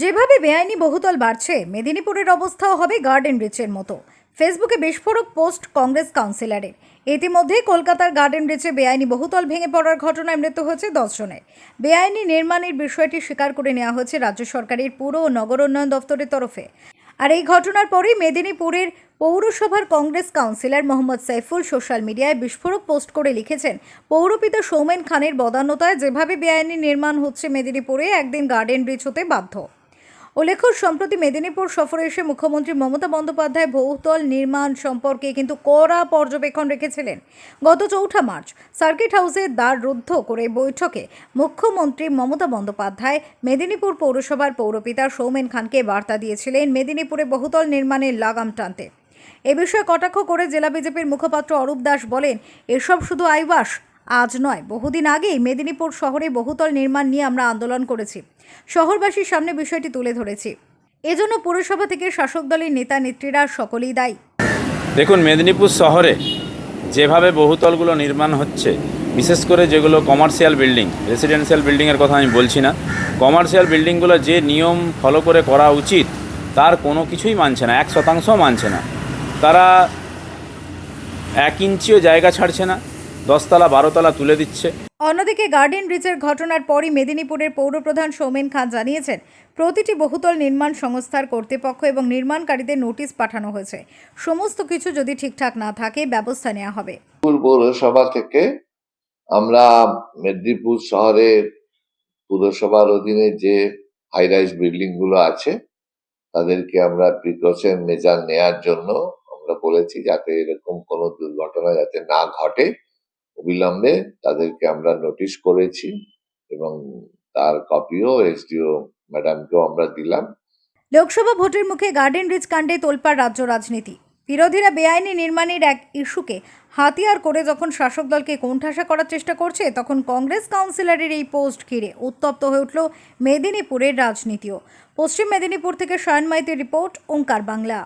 যেভাবে বেআইনি বহুতল বাড়ছে, মেদিনীপুরের অবস্থাও হবে গার্ডেন রিচের মতো। ফেসবুকে বিস্ফোরক পোস্ট কংগ্রেস কাউন্সিলরের। ইতিমধ্যে কলকাতার গার্ডেন রিচে বেআইনি বহুতল ভেঙে পড়ার ঘটনায় মৃত্যু হয়েছে দশজনের বেআইনি নির্মাণের বিষয়টি স্বীকার করে নেওয়া হয়েছে রাজ্য সরকারের পুর ও নগর উন্নয়ন দফতরের তরফে। আর এই ঘটনার পরেই মেদিনীপুরের পৌরসভার Congress councillor Mohammad Saiful social মিডিয়ায় বিস্ফোরক পোস্ট করে লিখেছেন, পৌরপিতা সৌমেন খানের বদান্যতায় যেভাবে বেআইনি নির্মাণ হচ্ছে মেদিনীপুরে, একদিন গার্ডেন ব্রিজ হতে বাধ্য। উল্লেখ্য, সম্প্রতি মেদিনীপুর সফরে এসে মুখ্যমন্ত্রী মমতা বন্দ্যোপাধ্যায় বহুতল নির্মাণ সম্পর্কে কিন্তু কড়া পর্যবেক্ষণ রেখেছিলেন। গত চৌঠা মার্চ সার্কিট হাউসে দ্বার রুদ্ধ করে বৈঠকে মুখ্যমন্ত্রী মমতা বন্দ্যোপাধ্যায় মেদিনীপুর পৌরসভার পৌরপিতা সৌমেন খানকে বার্তা দিয়েছিলেন মেদিনীপুরে বহুতল নির্মাণের লাগাম টানতে। এ বিষয়ে কটাক্ষ করে জেলা বিজেপির মুখপাত্র অরূপ দাস বলেন, এসব শুধু আইবাস আজ নয়, বহুদিন আগেই মেদিনীপুর শহরে বহুতল নির্মাণ নিয়ে আমরা আন্দোলন করেছি। শহরবাসীর সামনে বিষয়টি তুলে ধরেছি। এজন্য পুরসভা থেকে শাসক দলের নেতা নেত্রীরা সকলেই দায়ী। দেখুন, মেদিনীপুর শহরে যেভাবে বহুতলগুলো নির্মাণ হচ্ছে, বিশেষ করে যেগুলো কমার্শিয়াল বিল্ডিং, রেসিডেন্সিয়াল বিল্ডিংয়ের কথা আমি বলছি না, কমার্শিয়াল বিল্ডিংগুলো যে নিয়ম ফলো করে করা উচিত, তার কোনো কিছুই মানছে না, এক শতাংশও মানছে না। তারা এক ইঞ্চিও জায়গা ছাড়ছে না। দশতলা বারোতলা তুলে দিচ্ছে। অন্যদিকে গার্ডেন ব্রিজের ঘটনার পরই মেদিনীপুরের পৌরপ্রধান সৌমেন খান জানিয়েছেন প্রতিটি বহুতল নির্মাণ সংস্থার কর্তৃপক্ষ এবং নির্মাণকারীদের নোটিশ পাঠানো হয়েছে। সমস্ত কিছু যদি ঠিকঠাক না থাকে ব্যবস্থা নেওয়া হবে। পৌরসভা থেকে আমরা মেদিনীপুর শহরের পুরসভার অধীনে যে হাই রাইজ বিল্ডিংগুলো আছে তাদেরকে আমরা প্রিকশন মেজার নেয়ার জন্য আমরা বলেছি যাতে এরকম কোনো দুর্ঘটনা যাতে না ঘটে। অবিলম্বে তাদেরকে আমরা নোটিশ করেছি এবং তার কপিও এসডিও ম্যাডামকেও আমরা দিলাম। লোকসভা ভোটের মুখে গার্ডেন রিচ কাণ্ডে তোলপাড় রাজ্য রাজনীতি। বিরোধীরা বেআইনি নির্মাণের এক ইস্যুকে হাতিয়ার করে যখন শাসক দলকে কোণঠাসা করার চেষ্টা করছে, তখন কংগ্রেস কাউন্সিলরের এই পোস্ট ঘিরে উত্তপ্ত হয়ে উঠল মেদিনীপুরের রাজনীতিও। পশ্চিম মেদিনীপুর থেকে শয়ন মাইতির রিপোর্ট, ওঙ্কার বাংলা।